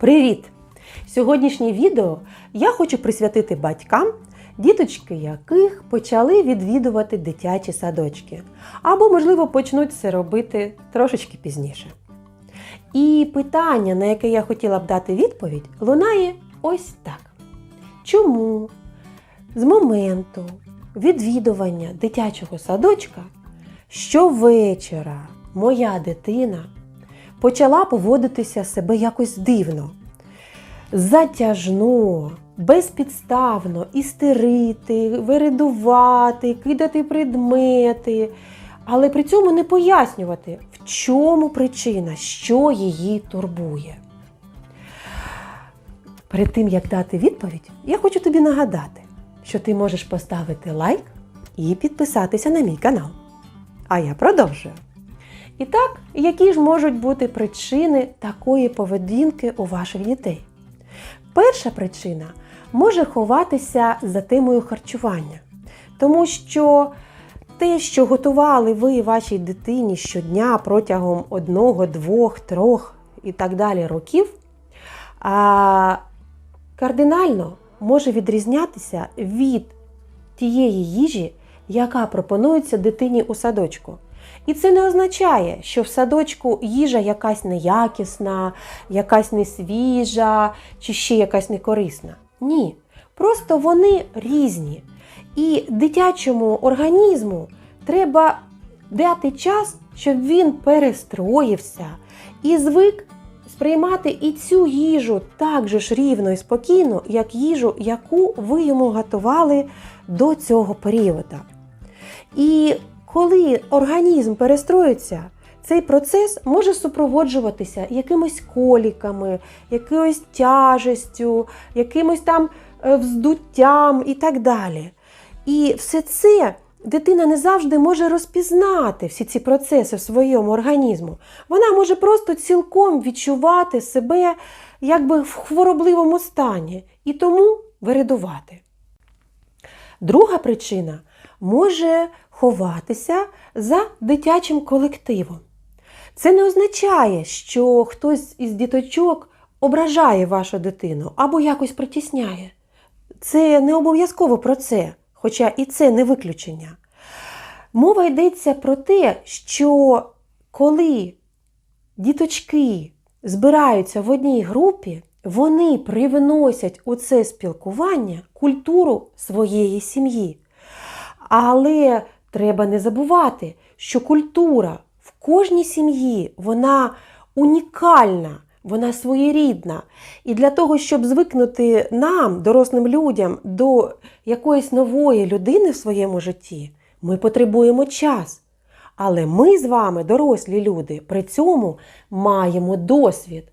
Привіт! Сьогоднішнє відео я хочу присвятити батькам, діточки яких почали відвідувати дитячі садочки, або, можливо, почнуть це робити трошечки пізніше. І питання, на яке я хотіла б дати відповідь, лунає ось так: чому з моменту відвідування дитячого садочка щовечора моя дитина почала поводитися себе якось дивно, затяжно, безпідставно істерити, виридувати, кидати предмети, але при цьому не пояснювати, в чому причина, що її турбує. Перед тим, як дати відповідь, я хочу тобі нагадати, що ти можеш поставити лайк і підписатися на мій канал. А я продовжую. І так, які ж можуть бути причини такої поведінки у ваших дітей? Перша причина може ховатися за темою харчування, тому що те, що готували ви вашій дитині щодня протягом одного, двох, трьох і так далі років, кардинально може відрізнятися від тієї їжі, яка пропонується дитині у садочку. І це не означає, що в садочку їжа якась неякісна, якась несвіжа чи ще якась некорисна. Ні. Просто вони різні. І дитячому організму треба дати час, щоб він перестроївся і звик сприймати і цю їжу так же ж рівно і спокійно, як їжу, яку ви йому готували до цього періоду. І коли організм перестроїться, цей процес може супроводжуватися якимись коліками, якоюсь тяжестю, якимось там е, вздуттям і так далі. І все це дитина не завжди може розпізнати всі ці процеси в своєму організму. Вона може просто цілком відчувати себе якби в хворобливому стані і тому виридувати. Друга причина може ховатися за дитячим колективом. Це не означає, що хтось із діточок ображає вашу дитину або якось притісняє. Це не обов'язково про це, хоча і це не виключення. Мова йдеться про те, що коли діточки збираються в одній групі, вони привносять у це спілкування культуру своєї сім'ї. Але треба не забувати, що культура в кожній сім'ї вона унікальна, вона своєрідна. І для того, щоб звикнути нам, дорослим людям, до якоїсь нової людини в своєму житті, ми потребуємо час. Але ми з вами, дорослі люди, при цьому маємо досвід.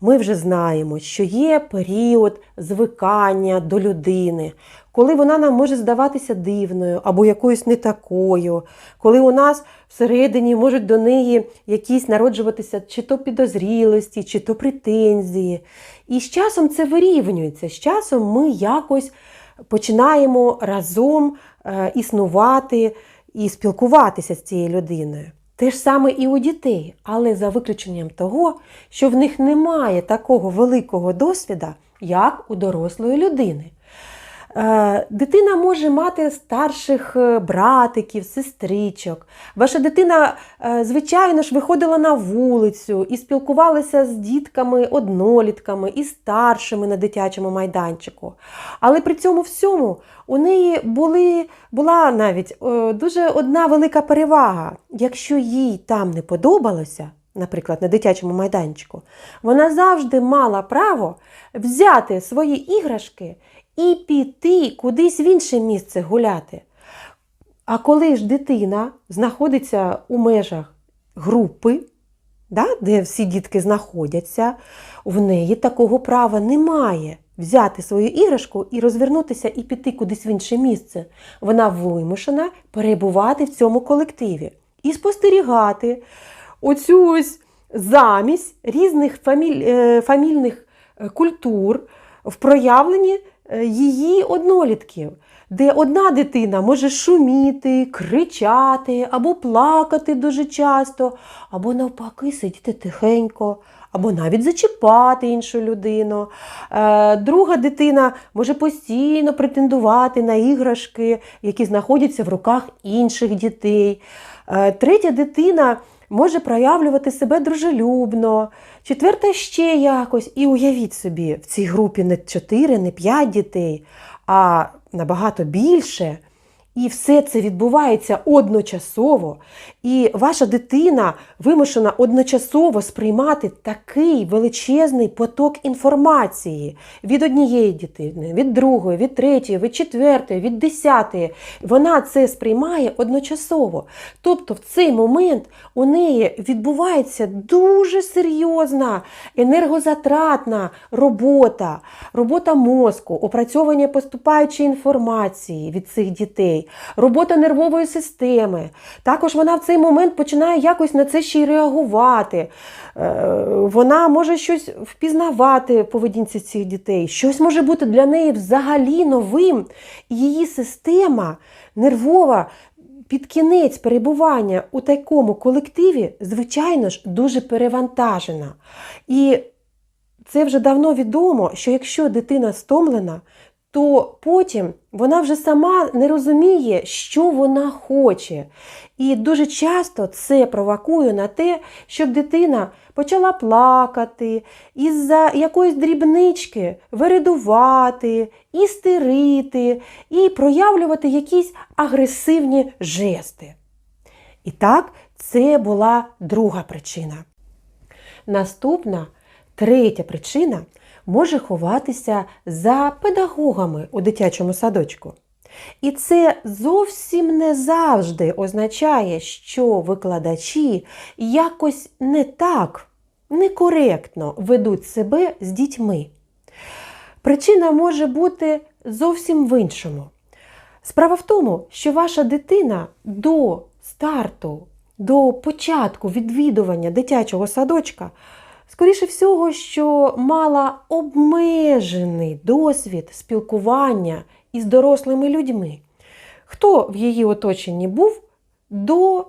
Ми вже знаємо, що є період звикання до людини, коли вона нам може здаватися дивною або якоюсь не такою, коли у нас всередині можуть до неї якісь народжуватися чи то підозрілості, чи то претензії. І з часом це вирівнюється. З часом ми якось починаємо разом е, існувати і спілкуватися з цією людиною. Те ж саме і у дітей, але за виключенням того, що в них немає такого великого досвіду, як у дорослої людини. Е, Дитина може мати старших е, братиків, сестричок. Ваша дитина, е, звичайно ж, виходила на вулицю і спілкувалася з дітками, однолітками і старшими на дитячому майданчику. Але при цьому всьому у неї були, була навіть дуже одна велика перевага. Якщо їй там не подобалося, наприклад, на дитячому майданчику, вона завжди мала право взяти свої іграшки і піти кудись в інше місце гуляти. А коли ж дитина знаходиться у межах групи, да, де всі дітки знаходяться, в неї такого права немає взяти свою іграшку і розвернутися і піти кудись в інше місце. Вона вимушена перебувати в цьому колективі і спостерігати оцю ось замість різних фаміль, е, фамільних е, культур в проявленні її однолітків. де одна дитина може шуміти, кричати або плакати дуже часто, або навпаки сидіти тихенько, або навіть зачіпати іншу людину. Е, Друга дитина може постійно претендувати на іграшки, які знаходяться в руках інших дітей. Е, Третя дитина може проявлювати себе дружелюбно, четверта ще якось. І уявіть собі, в цій групі не 4, не 5 дітей, а набагато більше. І все це відбувається одночасово, і ваша дитина вимушена одночасово сприймати такий величезний поток інформації від однієї дитини, від другої, від третьої, від четвертої, від десятої. Вона це сприймає одночасово. Тобто в цей момент у неї відбувається дуже серйозна енергозатратна робота, робота мозку, опрацьовування поступаючої інформації від цих дітей, робота нервової системи. Також вона в цей момент починає якось на це ще й реагувати. Е, Вона може щось впізнавати в поведінці цих дітей, щось може бути для неї взагалі новим. І її система нервова під кінець перебування у такому колективі, звичайно ж, дуже перевантажена. І це вже давно відомо, що якщо дитина стомлена, то потім вона вже сама не розуміє, що вона хоче. І дуже часто це провокує на те, щоб дитина почала плакати, із-за якоїсь дрібнички виридувати, істерити і проявлювати якісь агресивні жести. І так, це була друга причина. Наступна, третя причина може ховатися за педагогами у дитячому садочку. І це зовсім не завжди означає, що викладачі якось не так, некоректно ведуть себе з дітьми. Причина може бути зовсім в іншому. Справа в тому, що ваша дитина до старту, до початку відвідування дитячого садочка, скоріше всього, що мала обмежений досвід спілкування із дорослими людьми. Хто в її оточенні був до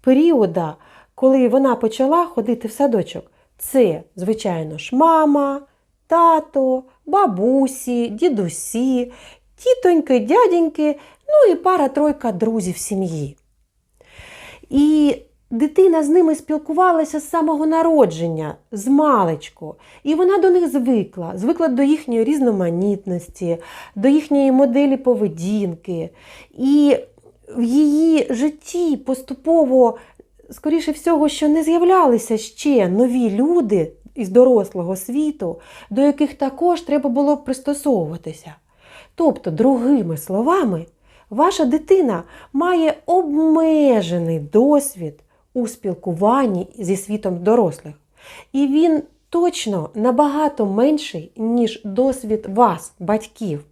періоду, коли вона почала ходити в садочок? Це, звичайно ж, мама, тато, бабусі, дідусі, тітоньки, дяденьки, ну і пара-тройка друзів сім'ї. І дитина з ними спілкувалася з самого народження, з маличку. І вона до них звикла, звикла до їхньої різноманітності, до їхньої моделі поведінки. І в її житті поступово, скоріше всього, що не з'являлися ще нові люди із дорослого світу, до яких також треба було пристосовуватися. Тобто, другими словами, ваша дитина має обмежений досвід у спілкуванні зі світом дорослих. І він точно набагато менший, ніж досвід вас, батьків.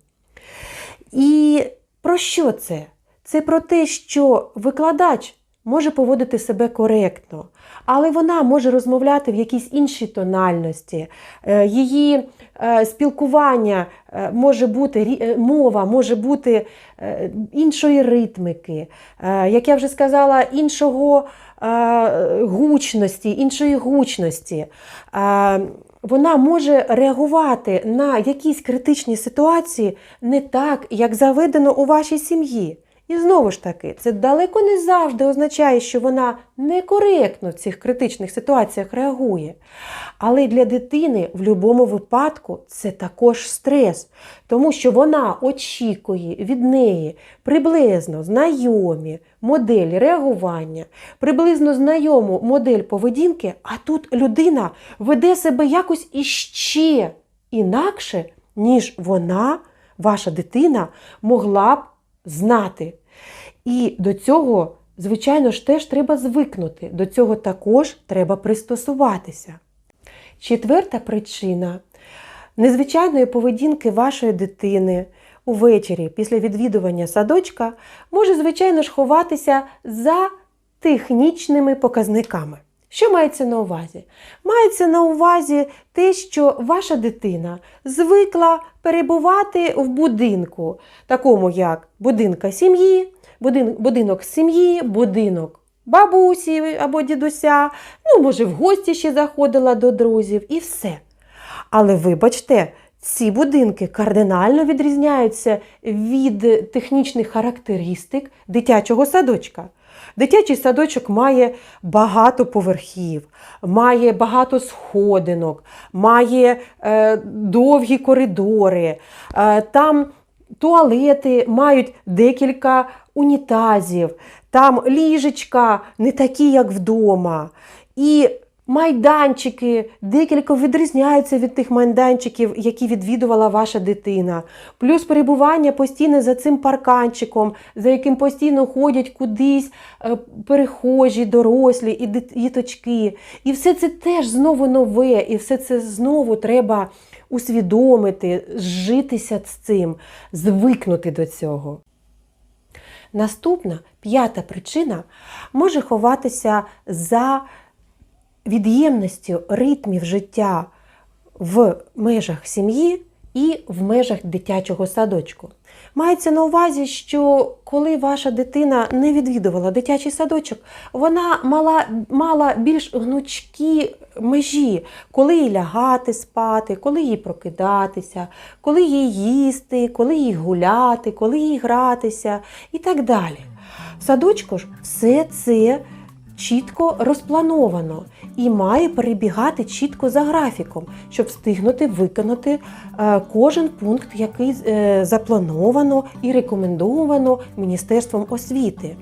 І про що це? Це про те, що викладач може поводити себе коректно, але вона може розмовляти в якійсь іншій тональності. Е, Її е, спілкування е, може бути, мова може бути іншої ритмики, як я вже сказала, іншого гучності, іншої гучності. Вона може реагувати на якісь критичні ситуації не так, як заведено у вашій сім'ї. І знову ж таки, це далеко не завжди означає, що вона некоректно в цих критичних ситуаціях реагує. Але для дитини в будь-якому випадку це також стрес, тому що вона очікує від неї приблизно знайомі моделі реагування, приблизно знайому модель поведінки, а тут людина веде себе якось іще інакше, ніж вона, ваша дитина, могла б знати. І до цього, звичайно ж, теж треба звикнути. До цього також треба пристосуватися. Четверта причина незвичайної поведінки вашої дитини увечері після відвідування садочка може, звичайно ж, ховатися за технічними показниками. Що мається на увазі? Мається на увазі те, що ваша дитина звикла перебувати в будинку, такому як будинка сім'ї, будин- будинок сім'ї, будинок бабусі або дідуся, ну, може, в гості ще заходила до друзів і все. Але вибачте, ці будинки кардинально відрізняються від технічних характеристик дитячого садочка. Дитячий садочок має багато поверхів, має багато сходинок, має е, довгі коридори, е, там туалети мають декілька унітазів, там ліжечка не такі, як вдома. І майданчики декілька відрізняються від тих майданчиків, які відвідувала ваша дитина. Плюс перебування постійно за цим парканчиком, за яким постійно ходять кудись е, перехожі, дорослі і діточки. І все це теж знову нове, і все це знову треба усвідомити, зжитися з цим, звикнути до цього. Наступна п'ята причина може ховатися за від'ємністю ритмів життя в межах сім'ї і в межах дитячого садочку. Мається на увазі, що коли ваша дитина не відвідувала дитячий садочок, вона мала, мала більш гнучкі межі, коли їй лягати спати, коли їй прокидатися, коли їй їсти, коли їй гуляти, коли їй гратися і так далі. В садочку ж все це чітко розплановано і має перебігати чітко за графіком, щоб встигнути виконати е, кожен пункт, який е, заплановано і рекомендовано Міністерством освіти.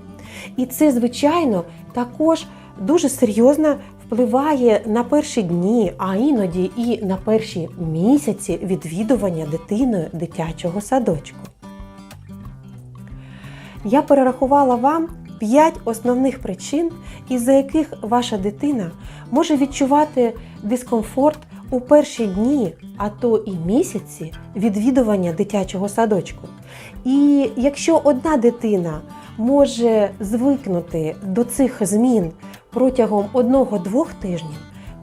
І це, звичайно, також дуже серйозно впливає на перші дні, а іноді і на перші місяці відвідування дитиною дитячого садочку. Я перерахувала вам 5 основних причин, із-за яких ваша дитина може відчувати дискомфорт у перші дні, а то і місяці відвідування дитячого садочку. І якщо одна дитина може звикнути до цих змін протягом одного-двох тижнів,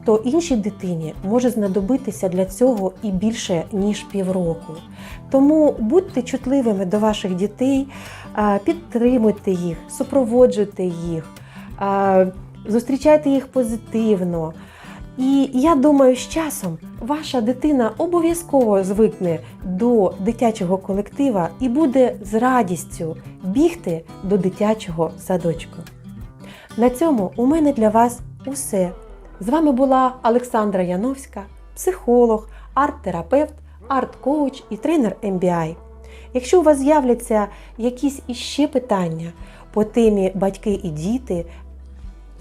то іншій дитині може знадобитися для цього і більше ніж півроку. Тому будьте чутливими до ваших дітей, підтримуйте їх, супроводжуйте їх, зустрічайте їх позитивно. І я думаю, з часом ваша дитина обов'язково звикне до дитячого колектива і буде з радістю бігти до дитячого садочку. На цьому у мене для вас усе. З вами була Олександра Яновська, психолог, арт-терапевт, арт-коуч і тренер MBI. Якщо у вас з'являться якісь іще питання по темі батьки і діти,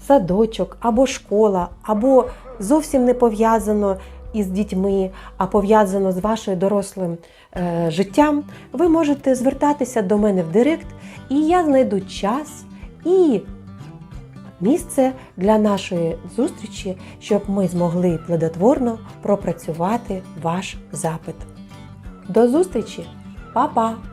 садочок або школа, або зовсім не пов'язано із дітьми, а пов'язано з вашим дорослим е, життям, ви можете звертатися до мене в Директ, і я знайду час і місце для нашої зустрічі, щоб ми змогли плодотворно пропрацювати ваш запит. До зустрічі, Па-па!